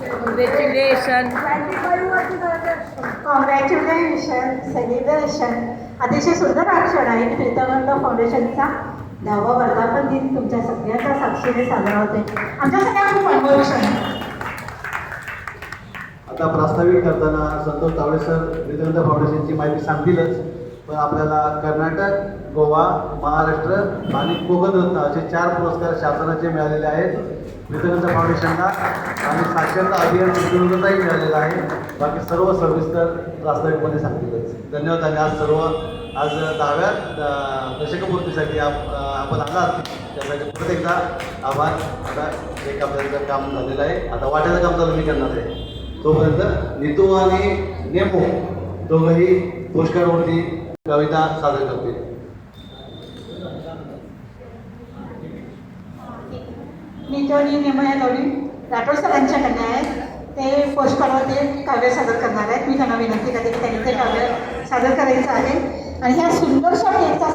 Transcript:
Congratulation congratulation celebration अतिशय सुंदर हा क्षण आहे. प्रीतमंद फाउंडेशनचा दहावा वर्धापन दिन तुमच्या सगळ्यांच्या साक्षीने साजरा होते आमच्या सगळ्या खूप अनुभव. आता प्रास्ताविक करताना संतोष तावडे सर फाउंडेशनची माहिती सांगतीलच. पण आपल्याला कर्नाटक गोवा महाराष्ट्र आणि कोकण असे चार पुरस्कार शासनाचे मिळालेले आहेत. विद्यानंद फाउंडेशनला आणि साक्षरता अभियान विद्यानंदताही मिळालेला आहे. बाकी सर्व सविस्तर प्रास्ताविकपणे सांगतीलच. धन्यवाद आणि आज सर्व आज दहाव्या दशकपूर्तीसाठी आप आपण आलात त्यासाठी परत एकदा आभार. आता एक आपल्याचं काम झालेलं आहे. आता वाट्याचं काम चालू मी करणार आहे. तोपर्यंत नितू आणि नेमो दोघंही पुरस्कारवरती कविता सादर करते. मी जोडी नेमया जोडी राठोड सरांच्या कन्या आहेत. ते पोस्टकारवरती काव्य सादर करणार आहेत. मी त्यांना विनंती करते की त्यांनी ते काव्य सादर करायचं आहे. आणि ह्या सुंदरशा केकचा